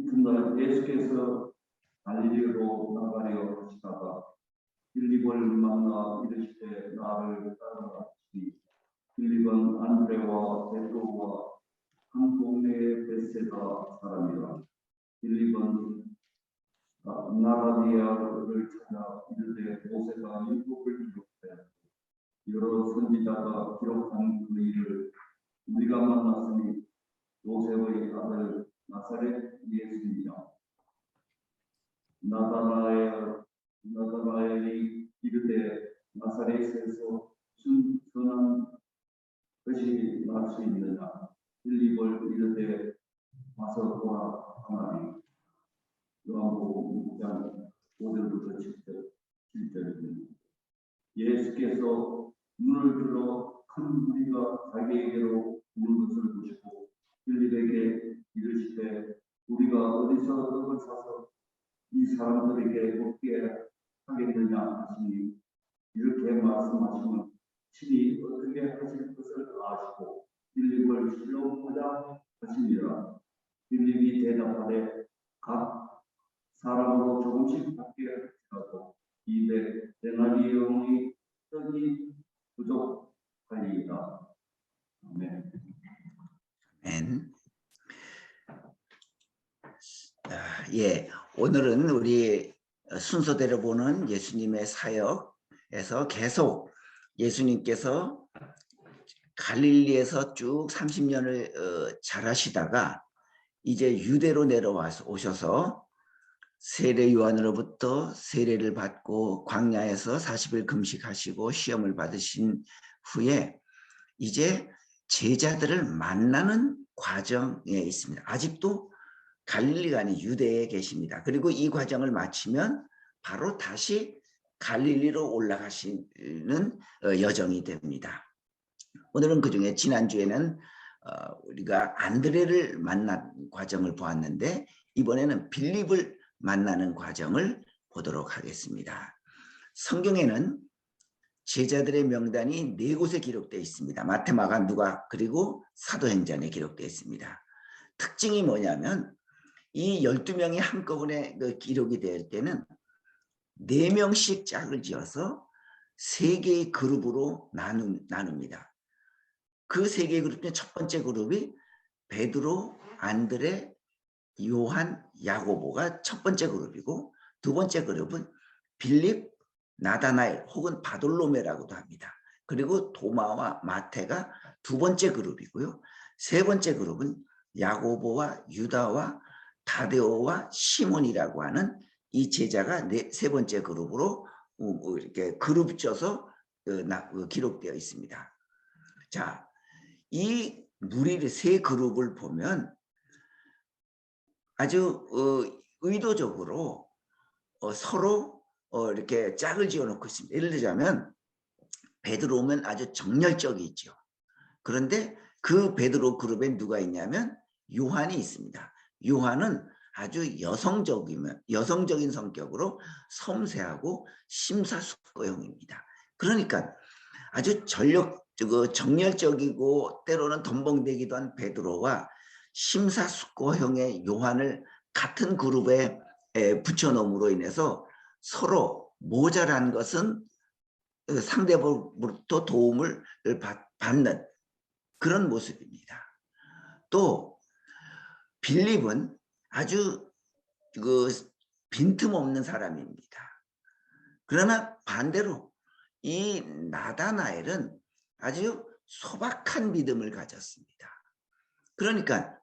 이튿날 예수께서 갈릴리로 나가려 하시다가 빌립을 만나 이르시되 나를 따르라 하시니 빌립은 안드레와 베드로와 한 동네의 베세다 사람이라. 빌립은 아, 나라디아를 찾아 이르되 모세가 율법을 기록하였고 여러 선지자가 기록한 그 일을 우리가 만났으니 요셉의 아들 나사렛 예수이냐 나다나엘 나다나엘이 이르되 나사렛에서 선한 것이 날 수 있느냐? 빌립을 이르되 와서 보라 하나니. 요한복음 6장 5절부터 7절 7절입니다. 예수께서 눈을 들어 큰 무리가 자기에게로 오는 것을 보시고 빌립에게 어디서 떡을 사서 이 사람들에게 먹게 하겠느냐 하시니 이렇게 말씀하시면 친히 어떻게 하실 것을 아시고 빌립을 실로 보자 하시니라 빌립이 대답하되 각 사람으로 조금씩 받게 하고 이에 대나리 영이 떡이 부족하리이다. 아멘. 아멘. 아, 예, 오늘은 우리 순서대로 보는 예수님의 사역에서 계속 예수님께서 갈릴리에서 쭉 30년을 어, 잘하시다가 이제 유대로 내려와서 오셔서 세례 요한으로부터 세례를 받고 광야에서 40일 금식하시고 시험을 받으신 후에 이제 제자들을 만나는 과정에 있습니다. 아직도 갈릴리가 아닌 유대에 계십니다. 그리고 이 과정을 마치면 바로 다시 갈릴리로 올라가시는 어, 여정이 됩니다. 오늘은 그중에 지난주에는 어, 우리가 안드레를 만난 과정을 보았는데 이번에는 빌립을 만나는 과정을 보도록 하겠습니다. 성경에는 제자들의 명단이 네 곳에 기록되어 있습니다. 마테마가 누가 그리고 사도행전에 기록되어 있습니다. 특징이 뭐냐면 이 12명이 한꺼번에 그 기록이 될 때는 네명씩 짝을 지어서 세 개의 그룹으로 나누, 나눕니다. 그세 개의 그룹 중에 첫 번째 그룹이 베드로, 안드레, 요한, 야고보가 첫 번째 그룹이고 두 번째 그룹은 빌립, 나다나엘 혹은 바돌로메라고도 합니다. 그리고 도마와 마테가 두 번째 그룹이고요. 세 번째 그룹은 야고보와 유다와 다데오와 시몬이라고 하는 이 제자가 네, 세 번째 그룹으로 이렇게 그룹 쪄서 어, 나- 어, 기록되어 있습니다. 자, 이 무리를 세 그룹을 보면 아주 어, 의도적으로 어, 서로 어, 이렇게 짝을 지어놓고 있습니다. 예를 들자면 베드로면 아주 정열적이죠. 그런데 그 베드로 그룹에 누가 있냐면 요한이 있습니다. 요한은 아주 여성적이면 여성적인 성격으로 섬세하고 심사숙고형입니다. 그러니까 아주 전력 그 정열적이고 때로는 덤벙대기도 한 베드로와 심사숙고형의 요한을 같은 그룹에 에, 붙여놓음으로 인해서 서로 모자란 것은 어, 상대방으로부터 도움을 받- 받는 그런 모습입니다. 또 빌립은 아주 그 빈틈없는 사람입니다. 그러나 반대로 이 나다나엘은 아주 소박한 믿음을 가졌습니다. 그러니까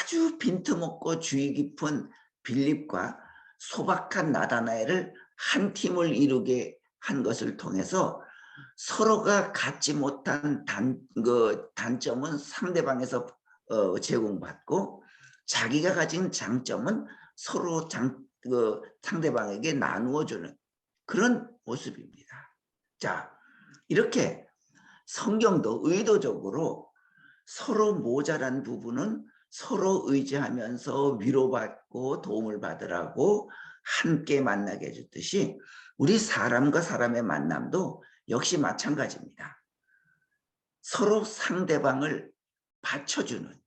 아주 빈틈없고 주의 깊은 빌립과 소박한 나다나엘을 한 팀을 이루게 한 것을 통해서 서로가 갖지 못한 단, 그 단점은 상대방에서 어, 제공받고 자기가 가진 장점은 서로 장, 그 상대방에게 나누어 주는 그런 모습입니다. 자, 이렇게 성경도 의도적으로 서로 모자란 부분은 서로 의지하면서 위로받고 도움을 받으라고 함께 만나게 해줬듯이 우리 사람과 사람의 만남도 역시 마찬가지입니다. 서로 상대방을 받쳐주는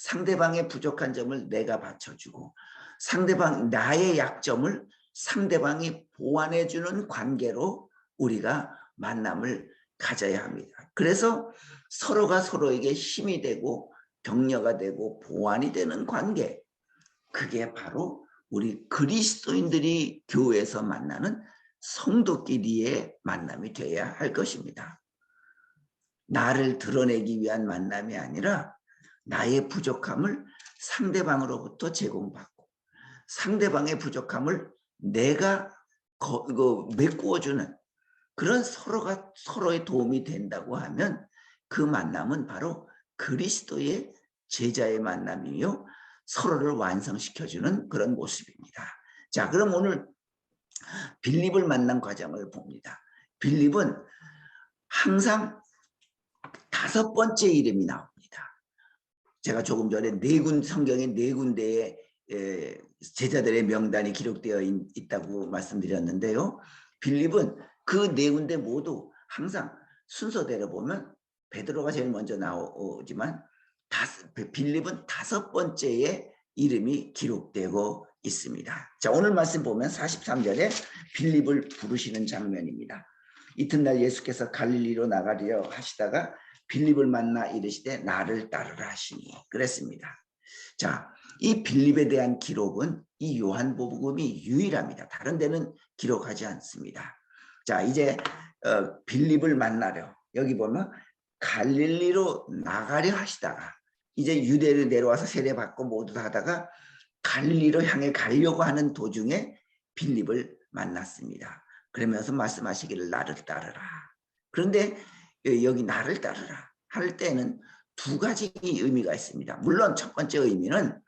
상대방의 부족한 점을 내가 받쳐주고 상대방 나의 약점을 상대방이 보완해주는 관계로 우리가 만남을 가져야 합니다. 그래서 서로가 서로에게 힘이 되고 격려가 되고 보완이 되는 관계. 그게 바로 우리 그리스도인들이 교회에서 만나는 성도끼리의 만남이 되어야 할 것입니다. 나를 드러내기 위한 만남이 아니라 나의 부족함을 상대방으로부터 제공받고 상대방의 부족함을 내가 거, 이거 메꾸어주는 그런 서로가 서로의 도움이 된다고 하면 그 만남은 바로 그리스도의 제자의 만남이요 서로를 완성시켜주는 그런 모습입니다. 자, 그럼 오늘 빌립을 만난 과정을 봅니다. 빌립은 항상 다섯 번째 이름이 나옵니다. 제가 조금 전에 네군 성경에 네 군데에 에, 제자들의 명단이 기록되어 있, 있다고 말씀드렸는데요. 빌립은 그 네 군데 모두 항상 순서대로 보면 베드로가 제일 먼저 나오지만 다섯, 빌립은 다섯 번째에 이름이 기록되고 있습니다. 자 오늘 말씀 보면 43절에 빌립을 부르시는 장면입니다. 이튿날 예수께서 갈릴리로 나가려 하시다가 빌립을 만나 이르시되 나를 따르라 하시니 그랬습니다. 자, 이 빌립에 대한 기록은 이 요한복음이 유일합니다. 다른 데는 기록하지 않습니다. 자, 이제 어, 빌립을 만나려 여기 보면 갈릴리로 나가려 하시다가 이제 유대를 내려와서 세례 받고 모두 다 하다가 갈릴리로 향해 가려고 하는 도중에 빌립을 만났습니다. 그러면서 말씀하시기를 나를 따르라. 그런데 여기 나를 따르라 할 때는 두 가지 의미가 있습니다. 물론 첫 번째 의미는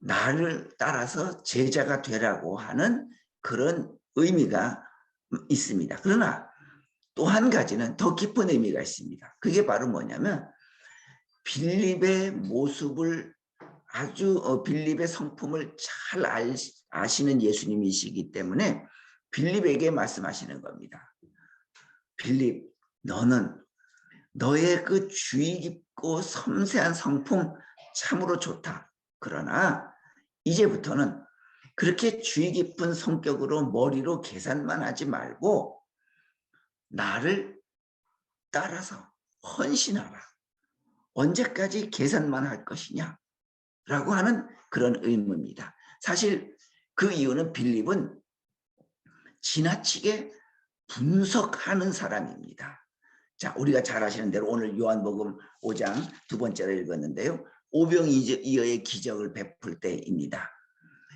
나를 따라서 제자가 되라고 하는 그런 의미가 있습니다. 그러나 또 한 가지는 더 깊은 의미가 있습니다. 그게 바로 뭐냐면 빌립의 모습을 아주 어, 빌립의 성품을 잘 알, 아시는 예수님이시기 때문에 빌립에게 말씀하시는 겁니다. 빌립 너는 너의 그 주의 깊고 섬세한 성품 참으로 좋다. 그러나 이제부터는 그렇게 주의 깊은 성격으로 머리로 계산만 하지 말고 나를 따라서 헌신하라. 언제까지 계산만 할 것이냐? 라고 하는 그런 의무입니다. 사실 그 이유는 빌립은 지나치게 분석하는 사람입니다. 자, 우리가 잘 아시는 대로 오늘 요한복음 5장 두 번째로 읽었는데요. 오병이어의 기적을 베풀 때입니다.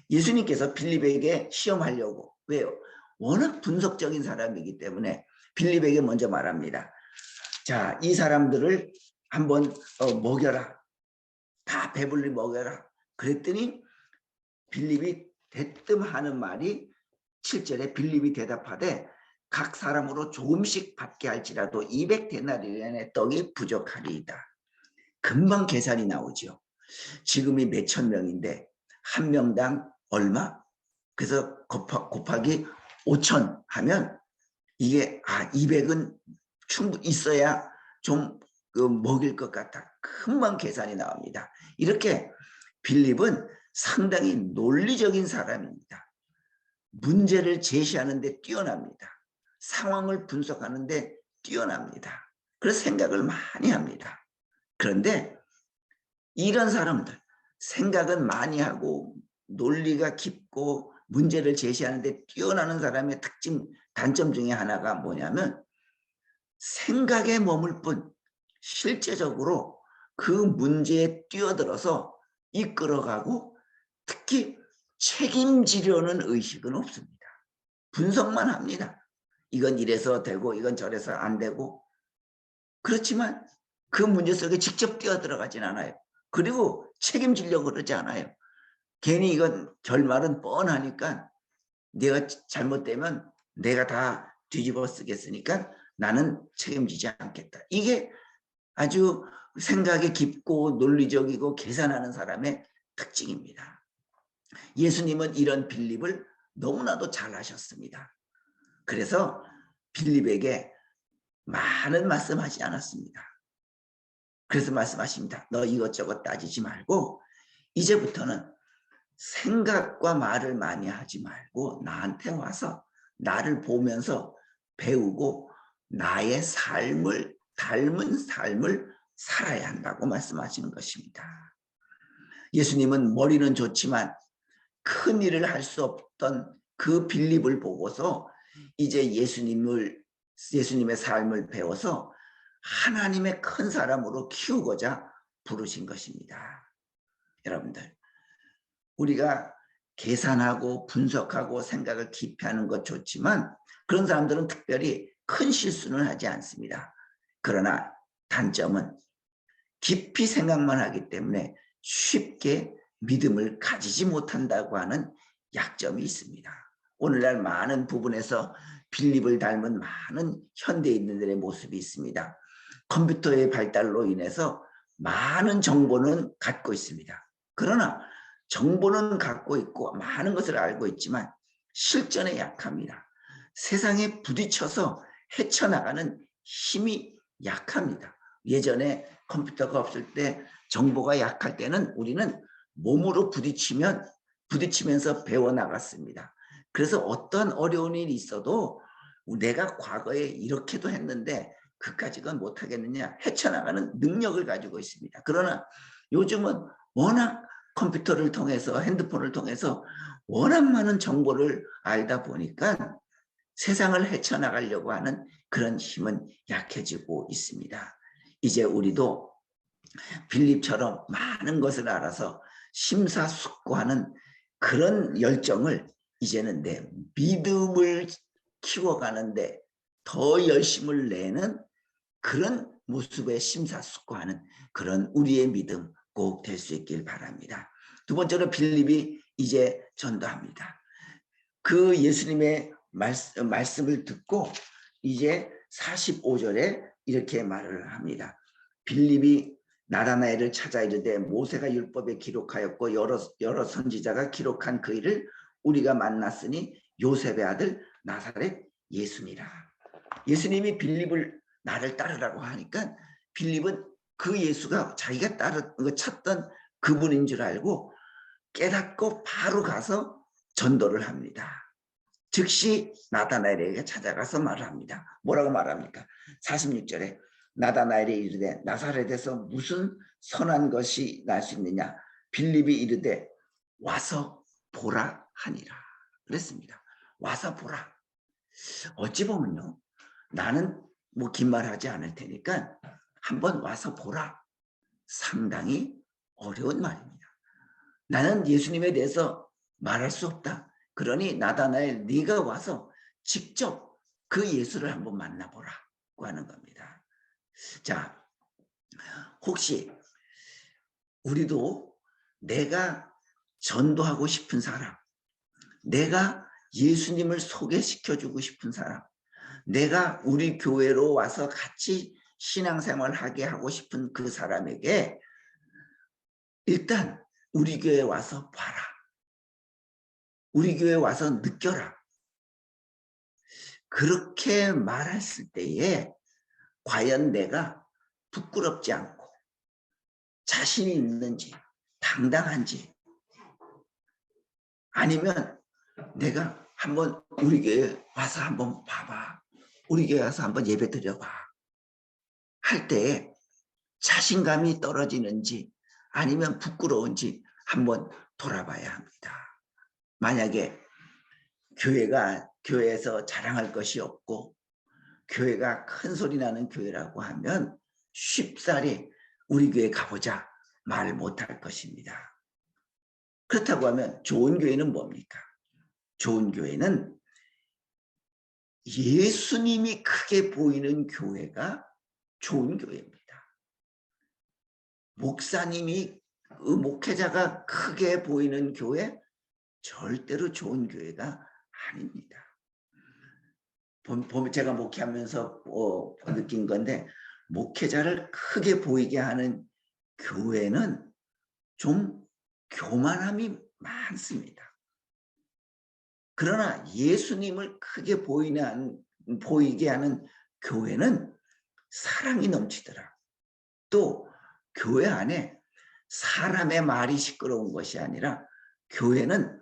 예수님께서 빌립에게 시험하려고 왜요? 워낙 분석적인 사람이기 때문에 빌립에게 먼저 말합니다. 자, 이 사람들을 한번 어, 먹여라. 다 배불리 먹여라. 그랬더니 빌립이 대뜸 하는 말이 7절에 빌립이 대답하되 각 사람으로 조금씩 받게 할지라도 200데나리온의 떡이 부족하리이다. 금방 계산이 나오죠. 지금이 몇천 명인데 한 명당 얼마? 그래서 곱하, 곱하기 5천 하면 이게 아 200은 충분히 있어야 좀그 먹일 것 같아. 금방 계산이 나옵니다. 이렇게 빌립은 상당히 논리적인 사람입니다. 문제를 제시하는 데 뛰어납니다. 상황을 분석하는데 뛰어납니다. 그래서 생각을 많이 합니다. 그런데 이런 사람들 생각은 많이 하고 논리가 깊고 문제를 제시하는데 뛰어나는 사람의 특징 단점 중에 하나가 뭐냐면 생각에 머물 뿐 실제적으로 그 문제에 뛰어들어서 이끌어가고 특히 책임지려는 의식은 없습니다. 분석만 합니다. 이건 이래서 되고 이건 저래서 안 되고 그렇지만 그 문제 속에 직접 뛰어 들어가진 않아요. 그리고 책임지려고 그러지 않아요. 괜히 이건 결말은 뻔하니까 내가 잘못되면 내가 다 뒤집어 쓰겠으니까 나는 책임지지 않겠다. 이게 아주 생각이 깊고 논리적이고 계산하는 사람의 특징입니다. 예수님은 이런 빌립을 너무나도 잘 하셨습니다. 그래서 빌립에게 많은 말씀하지 않았습니다. 그래서 말씀하십니다. 너 이것저것 따지지 말고 이제부터는 생각과 말을 많이 하지 말고 나한테 와서 나를 보면서 배우고 나의 삶을 닮은 삶을 살아야 한다고 말씀하시는 것입니다. 예수님은 머리는 좋지만 큰 일을 할 수 없던 그 빌립을 보고서 이제 예수님을 예수님의 삶을 배워서 하나님의 큰 사람으로 키우고자 부르신 것입니다. 여러분들 우리가 계산하고 분석하고 생각을 깊이 하는 것 좋지만 그런 사람들은 특별히 큰 실수는 하지 않습니다. 그러나 단점은 깊이 생각만 하기 때문에 쉽게 믿음을 가지지 못한다고 하는 약점이 있습니다. 오늘날 많은 부분에서 빌립을 닮은 많은 현대인들의 모습이 있습니다. 컴퓨터의 발달로 인해서 많은 정보는 갖고 있습니다. 그러나 정보는 갖고 있고 많은 것을 알고 있지만 실전에 약합니다. 세상에 부딪혀서 헤쳐나가는 힘이 약합니다. 예전에 컴퓨터가 없을 때 정보가 약할 때는 우리는 몸으로 부딪히면 부딪히면서 배워나갔습니다. 그래서 어떤 어려운 일이 있어도 내가 과거에 이렇게도 했는데 그까지건 못하겠느냐 헤쳐나가는 능력을 가지고 있습니다. 그러나 요즘은 워낙 컴퓨터를 통해서 핸드폰을 통해서 워낙 많은 정보를 알다 보니까 세상을 헤쳐나가려고 하는 그런 힘은 약해지고 있습니다. 이제 우리도 빌립처럼 많은 것을 알아서 심사숙고하는 그런 열정을 이제는 내 믿음을 키워가는데 더 열심을 내는 그런 모습의 심사숙고하는 그런 우리의 믿음 꼭 될 수 있길 바랍니다. 두 번째로 빌립이 이제 전도합니다. 그 예수님의 말씀, 말씀을 듣고 이제 45절에 이렇게 말을 합니다. 빌립이 나다나엘을 찾아 이르되 모세가 율법에 기록하였고 여러 여러 선지자가 기록한 그 일을 우리가 만났으니 요셉의 아들 나사렛 예수니라. 예수님이 빌립을 나를 따르라고 하니까 빌립은 그 예수가 자기가 따르 그 찾던 그분인 줄 알고 깨닫고 바로 가서 전도를 합니다. 즉시 나다나엘에게 찾아가서 말을 합니다. 뭐라고 말합니까? 46절에 나다나엘이 이르되 나사렛에서 무슨 선한 것이 날 수 있느냐? 빌립이 이르되 와서 보라 하니라. 그랬습니다. 와서 보라. 어찌 보면요. 나는 뭐 긴 말 하지 않을 테니까 한번 와서 보라. 상당히 어려운 말입니다. 나는 예수님에 대해서 말할 수 없다. 그러니 나다나엘 네가 와서 직접 그 예수를 한번 만나보라고 하는 겁니다. 자, 혹시 우리도 내가 전도하고 싶은 사람, 내가 예수님을 소개시켜주고 싶은 사람, 내가 우리 교회로 와서 같이 신앙생활 하게 하고 싶은 그 사람에게 일단 우리 교회 와서 봐라. 우리 교회 와서 느껴라. 그렇게 말했을 때에 과연 내가 부끄럽지 않고 자신이 있는지 당당한지 아니면 내가 한번 우리 교회 와서 한번 봐봐. 우리 교회 와서 한번 예배 드려봐. 할 때에 자신감이 떨어지는지 아니면 부끄러운지 한번 돌아봐야 합니다. 만약에 교회가 교회에서 자랑할 것이 없고 교회가 큰 소리 나는 교회라고 하면 쉽사리 우리 교회 가보자 말 못할 것입니다. 그렇다고 하면 좋은 교회는 뭡니까? 좋은 교회는 예수님이 크게 보이는 교회가 좋은 교회입니다. 목사님이 그 목회자가 크게 보이는 교회 절대로 좋은 교회가 아닙니다. 봄, 제가 목회하면서 어, 느낀 건데 목회자를 크게 보이게 하는 교회는 좀 교만함이 많습니다. 그러나 예수님을 크게 보이는, 보이게 하는 교회는 사랑이 넘치더라. 또 교회 안에 사람의 말이 시끄러운 것이 아니라 교회는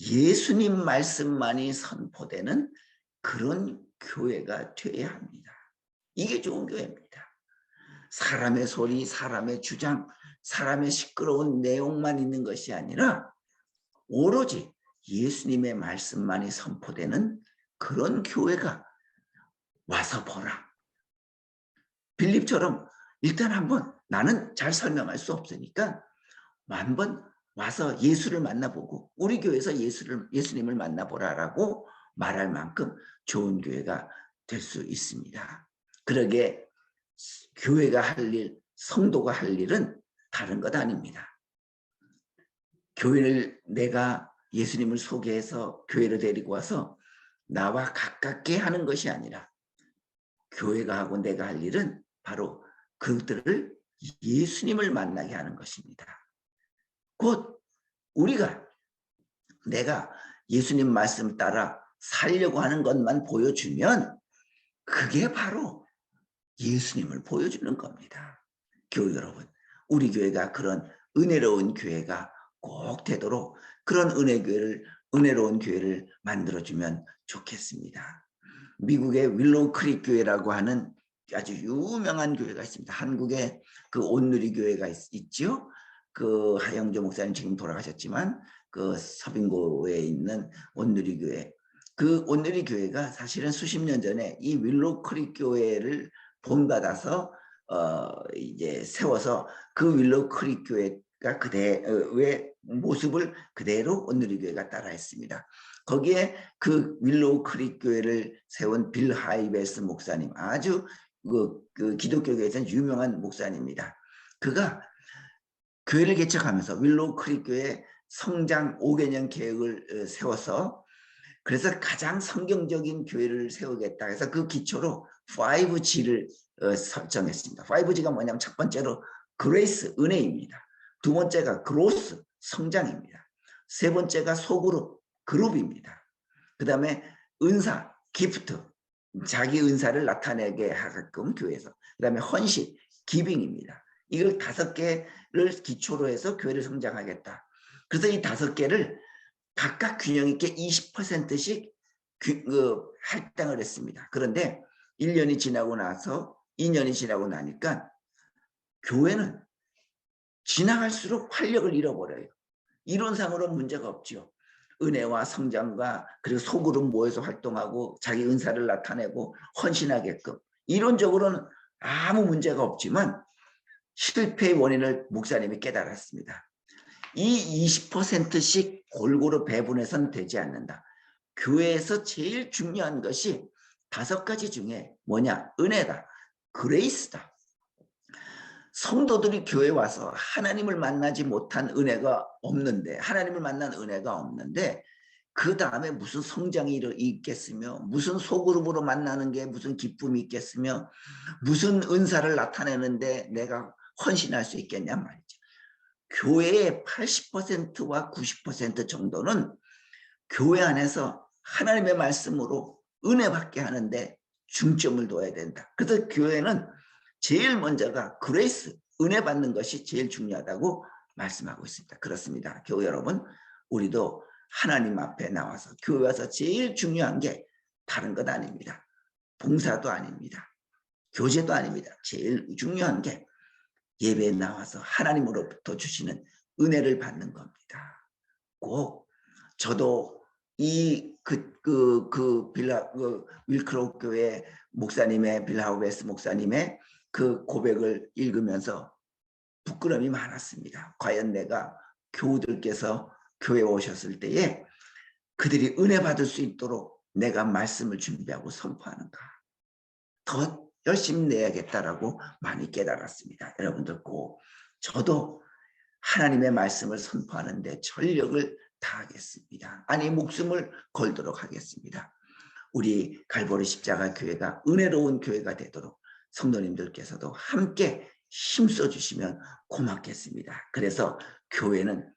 예수님 말씀만이 선포되는 그런 교회가 되어야 합니다. 이게 좋은 교회입니다. 사람의 소리, 사람의 주장, 사람의 시끄러운 내용만 있는 것이 아니라 오로지 예수님의 말씀만이 선포되는 그런 교회가 와서 보라. 빌립처럼 일단 한번 나는 잘 설명할 수 없으니까 한번 와서 예수를 만나보고 우리 교회에서 예수를 예수님을 만나보라라고 말할 만큼 좋은 교회가 될 수 있습니다. 그러게 교회가 할 일, 성도가 할 일은 다른 것 아닙니다. 교회를 내가 예수님을 소개해서 교회를 데리고 와서 나와 가깝게 하는 것이 아니라 교회가 하고 내가 할 일은 바로 그들을 예수님을 만나게 하는 것입니다. 곧 우리가 내가 예수님 말씀 따라 살려고 하는 것만 보여주면 그게 바로 예수님을 보여주는 겁니다. 교회 여러분, 우리 교회가 그런 은혜로운 교회가 꼭 되도록 그런 은혜 교회를 은혜로운 교회를 만들어 주면 좋겠습니다. 미국의 윌로우 크릭 교회라고 하는 아주 유명한 교회가 있습니다. 한국에 그 온누리 교회가 있, 죠그 하영조 목사님 지금 돌아가셨지만 그 서빙고에 있는 온누리 교회 그 온누리 교회가 사실은 수십 년 전에 이 윌로우 크릭 교회를 본받아서 어 이제 세워서 그 윌로우 크릭 교회 가 그대의 모습을 그대로 온누리 교회가 따라했습니다. 거기에 그 윌로우 크릭 교회를 세운 빌 하이베스 목사님 아주 그, 그 기독교계에서는 유명한 목사님입니다. 그가 교회를 개척하면서 윌로우 크릭 교회 성장 5개년 계획을 어, 세워서 그래서 가장 성경적인 교회를 세우겠다 해서 그 기초로 5G를 어, 설정했습니다. 5G가 뭐냐면 첫 번째로 그레이스 은혜입니다. 두 번째가 그로스 성장입니다. 세 번째가 소그룹 그룹입니다. 그 다음에 은사 기프트 자기 은사를 나타내게 하게끔 교회에서 그 다음에 헌신 기빙입니다. 이걸 다섯 개를 기초로 해서 교회를 성장하겠다. 그래서 이 다섯 개를 각각 균형 있게 20%씩 그, 할당을 했습니다. 그런데 1년이 지나고 나서 2년이 지나고 나니까 교회는 지나갈수록 활력을 잃어버려요. 이론상으로 문제가 없죠. 은혜와 성장과 그리고 소그룹 모여서 활동하고 자기 은사를 나타내고 헌신하게끔 이론적으로는 아무 문제가 없지만 실패의 원인을 목사님이 깨달았습니다. 이 20%씩 골고루 배분해서는 되지 않는다. 교회에서 제일 중요한 것이 다섯 가지 중에 뭐냐? 은혜다. 그레이스다. 성도들이 교회 와서 하나님을 만나지 못한 은혜가 없는데 하나님을 만난 은혜가 없는데 그 다음에 무슨 성장이 있겠으며 무슨 소그룹으로 만나는 게 무슨 기쁨이 있겠으며 무슨 은사를 나타내는데 내가 헌신할 수 있겠냐 말이죠. 교회의 80%와 90% 정도는 교회 안에서 하나님의 말씀으로 은혜 받게 하는데 중점을 둬야 된다. 그래서 교회는 제일 먼저가 그레이스, 은혜 받는 것이 제일 중요하다고 말씀하고 있습니다. 그렇습니다. 교회 여러분, 우리도 하나님 앞에 나와서 교회 와서 제일 중요한 게 다른 것 아닙니다. 봉사도 아닙니다. 교제도 아닙니다. 제일 중요한 게 예배에 나와서 하나님으로부터 주시는 은혜를 받는 겁니다. 꼭 저도 이그그그 빌라 그 윌크로 교회 목사님의 빌라우베스 목사님의 그 고백을 읽으면서 부끄러움이 많았습니다. 과연 내가 교우들께서 교회 오셨을 때에 그들이 은혜 받을 수 있도록 내가 말씀을 준비하고 선포하는가. 더 열심히 내야겠다라고 많이 깨달았습니다. 여러분들 꼭 저도 하나님의 말씀을 선포하는데 전력을 다하겠습니다. 아니 목숨을 걸도록 하겠습니다. 우리 갈보리 십자가 교회가 은혜로운 교회가 되도록 성도님들께서도 함께 힘써 주시면 고맙겠습니다. 그래서 교회는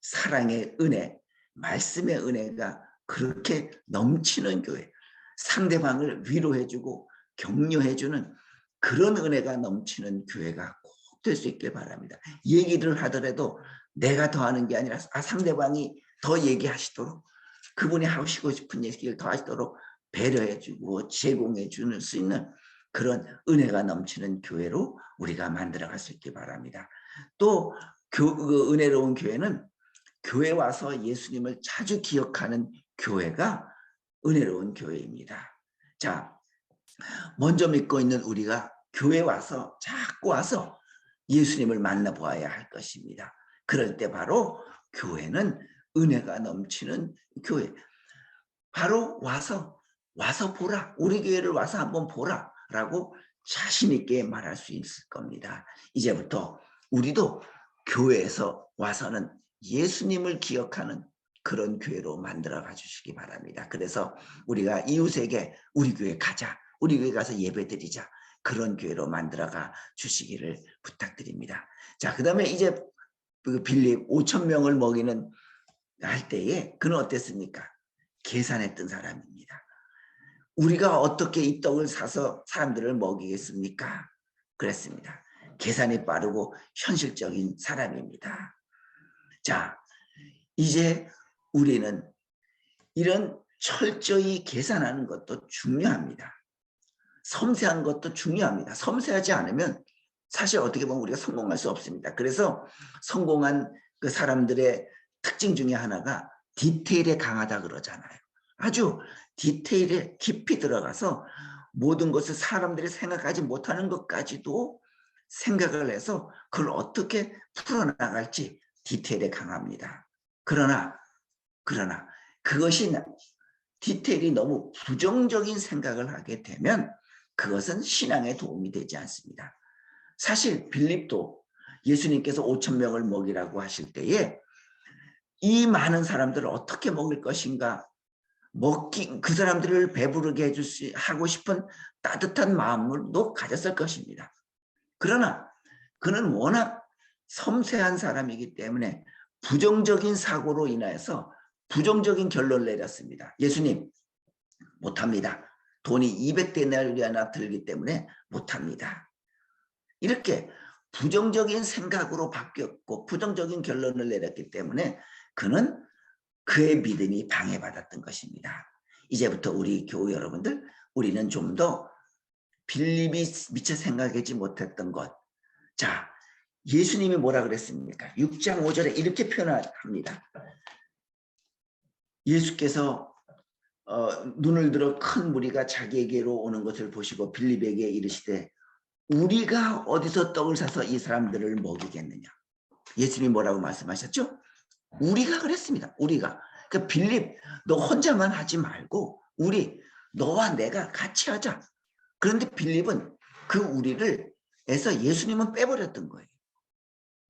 사랑의 은혜, 말씀의 은혜가 그렇게 넘치는 교회, 상대방을 위로해주고 격려해주는 그런 은혜가 넘치는 교회가 꼭 될 수 있길 바랍니다. 얘기를 하더라도 내가 더 하는 게 아니라 아, 상대방이 더 얘기하시도록 그분이 하시고 싶은 얘기를 더 하시도록 배려해주고 제공해주는 수 있는 그런 은혜가 넘치는 교회로 우리가 만들어갈 수 있길 바랍니다. 또 교, 그 은혜로운 교회는 교회 와서 예수님을 자주 기억하는 교회가 은혜로운 교회입니다. 자, 먼저 믿고 있는 우리가 교회 와서 자꾸 와서 예수님을 만나보아야 할 것입니다. 그럴 때 바로 교회는 은혜가 넘치는 교회. 바로 와서 와서 보라. 우리 교회를 와서 한번 보라 라고 자신 있게 말할 수 있을 겁니다. 이제부터 우리도 교회에서 와서는 예수님을 기억하는 그런 교회로 만들어 가 주시기 바랍니다. 그래서 우리가 이웃에게 우리 교회 가자. 우리 교회 가서 예배 드리자. 그런 교회로 만들어 가 주시기를 부탁드립니다. 자, 그 다음에 이제 그 빌립 5천 명을 먹이는 할 때에 그는 어땠습니까? 계산했던 사람입니다. 우리가 어떻게 이 떡을 사서 사람들을 먹이겠습니까? 그랬습니다. 계산이 빠르고 현실적인 사람입니다. 자, 이제 우리는 이런 철저히 계산하는 것도 중요합니다. 섬세한 것도 중요합니다. 섬세하지 않으면 사실 어떻게 보면 우리가 성공할 수 없습니다. 그래서 성공한 그 사람들의 특징 중에 하나가 디테일에 강하다 그러잖아요. 아주 디테일에 깊이 들어가서 모든 것을 사람들이 생각하지 못하는 것까지도 생각을 해서 그걸 어떻게 풀어나갈지 디테일에 강합니다. 그러나 그러나 그것이 디테일이 너무 부정적인 생각을 하게 되면 그것은 신앙에 도움이 되지 않습니다. 사실 빌립도 예수님께서 5천 명을 먹이라고 하실 때에 이 많은 사람들을 어떻게 먹을 것인가 먹기 그 사람들을 배부르게 해줄 수 하고 싶은 따뜻한 마음을도 가졌을 것입니다. 그러나 그는 워낙 섬세한 사람이기 때문에 부정적인 사고로 인하여서 부정적인 결론을 내렸습니다. 예수님 못합니다. 돈이 200데나리아나 들기 때문에 못합니다. 이렇게 부정적인 생각으로 바뀌었고 부정적인 결론을 내렸기 때문에 그는 그의 믿음이 방해받았던 것입니다. 이제부터 우리 교우 여러분들 우리는 좀 더 빌립이 미처 생각하지 못했던 것. 자, 예수님이 뭐라 그랬습니까? 6장 5절에 이렇게 표현합니다. 예수께서 어, 눈을 들어 큰 무리가 자기에게로 오는 것을 보시고 빌립에게 이르시되 우리가 어디서 떡을 사서 이 사람들을 먹이겠느냐. 예수님이 뭐라고 말씀하셨죠? 우리가 그랬습니다. 우리가. 그 빌립 너 혼자만 하지 말고 우리 너와 내가 같이 하자. 그런데 빌립은 그 우리를 해서 예수님은 빼버렸던 거예요.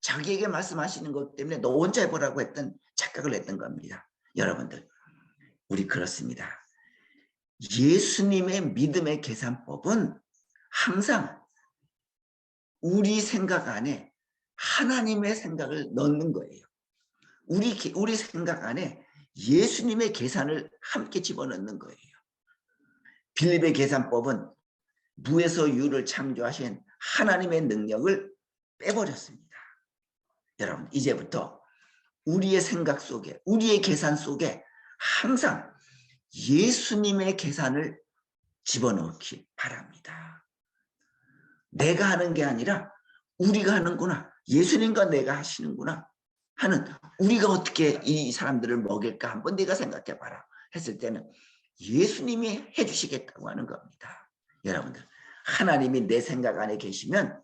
자기에게 말씀하시는 것 때문에 너 혼자 해보라고 했던 착각을 했던 겁니다. 여러분들 우리 그렇습니다. 예수님의 믿음의 계산법은 항상 우리 생각 안에 하나님의 생각을 넣는 거예요. 우리 우리 생각 안에 예수님의 계산을 함께 집어넣는 거예요. 빌립의 계산법은 무에서 유를 창조하신 하나님의 능력을 빼버렸습니다. 여러분 이제부터 우리의 생각 속에 우리의 계산 속에 항상 예수님의 계산을 집어넣기 바랍니다. 내가 하는 게 아니라 우리가 하는구나. 예수님과 내가 하시는구나. 하는 우리가 어떻게 이 사람들을 먹일까 한번 내가 생각해 봐라. 했을 때는 예수님이 해주시겠다고 하는 겁니다. 여러분들 하나님이 내 생각 안에 계시면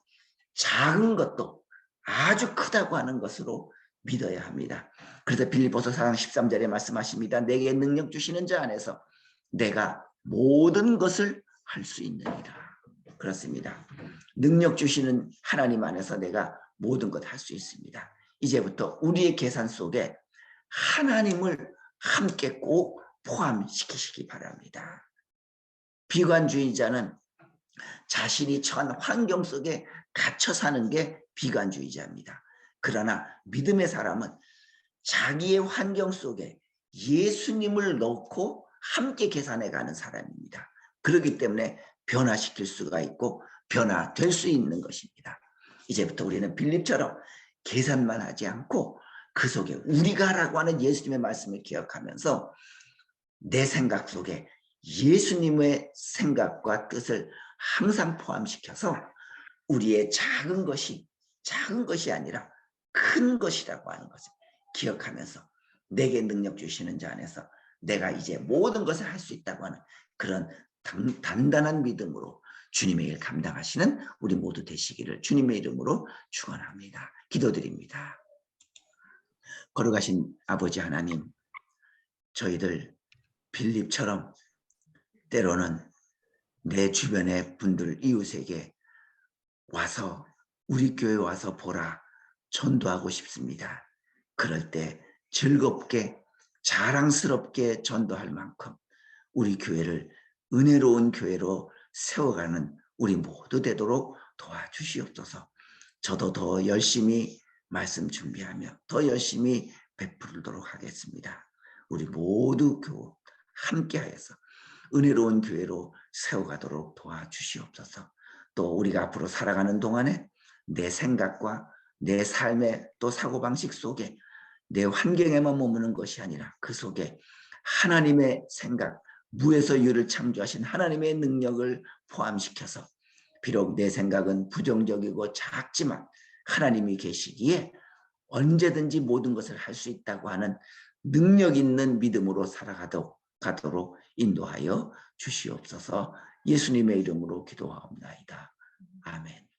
작은 것도 아주 크다고 하는 것으로 믿어야 합니다. 그래서 빌리보서 4장 13절에 말씀하십니다. 내게 능력 주시는 자 안에서 내가 모든 것을 할 수 있느니라. 그렇습니다. 능력 주시는 하나님 안에서 내가 모든 것 할 수 있습니다. 이제부터 우리의 계산 속에 하나님을 함께 꼭 포함시키시기 바랍니다. 비관주의자는 자신이 처한 환경 속에 갇혀 사는 게 비관주의자입니다. 그러나 믿음의 사람은 자기의 환경 속에 예수님을 넣고 함께 계산해 가는 사람입니다. 그렇기 때문에 변화시킬 수가 있고 변화될 수 있는 것입니다. 이제부터 우리는 빌립처럼 계산만 하지 않고 그 속에 우리가라고 하는 예수님의 말씀을 기억하면서 내 생각 속에 예수님의 생각과 뜻을 항상 포함시켜서 우리의 작은 것이 작은 것이 아니라 큰 것이라고 하는 것을 기억하면서 내게 능력 주시는 자 안에서 내가 이제 모든 것을 할 수 있다고 하는 그런 단, 단단한 믿음으로 주님의 일 감당하시는 우리 모두 되시기를 주님의 이름으로 축원합니다. 기도드립니다. 걸어가신 아버지 하나님, 저희들 빌립처럼 때로는 내 주변의 분들 이웃에게 와서 우리 교회 와서 보라 전도하고 싶습니다. 그럴 때 즐겁게 자랑스럽게 전도할 만큼 우리 교회를 은혜로운 교회로 세워가는 우리 모두 되도록 도와주시옵소서. 저도 더 열심히 말씀 준비하며 더 열심히 베풀도록 하겠습니다. 우리 모두 교 함께하여서 은혜로운 교회로 세워가도록 도와주시옵소서. 또 우리가 앞으로 살아가는 동안에 내 생각과 내 삶의 또 사고방식 속에 내 환경에만 머무는 것이 아니라 그 속에 하나님의 생각, 무에서 유를 창조하신 하나님의 능력을 포함시켜서 비록 내 생각은 부정적이고 작지만 하나님이 계시기에 언제든지 모든 것을 할 수 있다고 하는 능력 있는 믿음으로 살아가도록 가도록 인도하여 주시옵소서 예수님의 이름으로 기도하옵나이다. 아멘.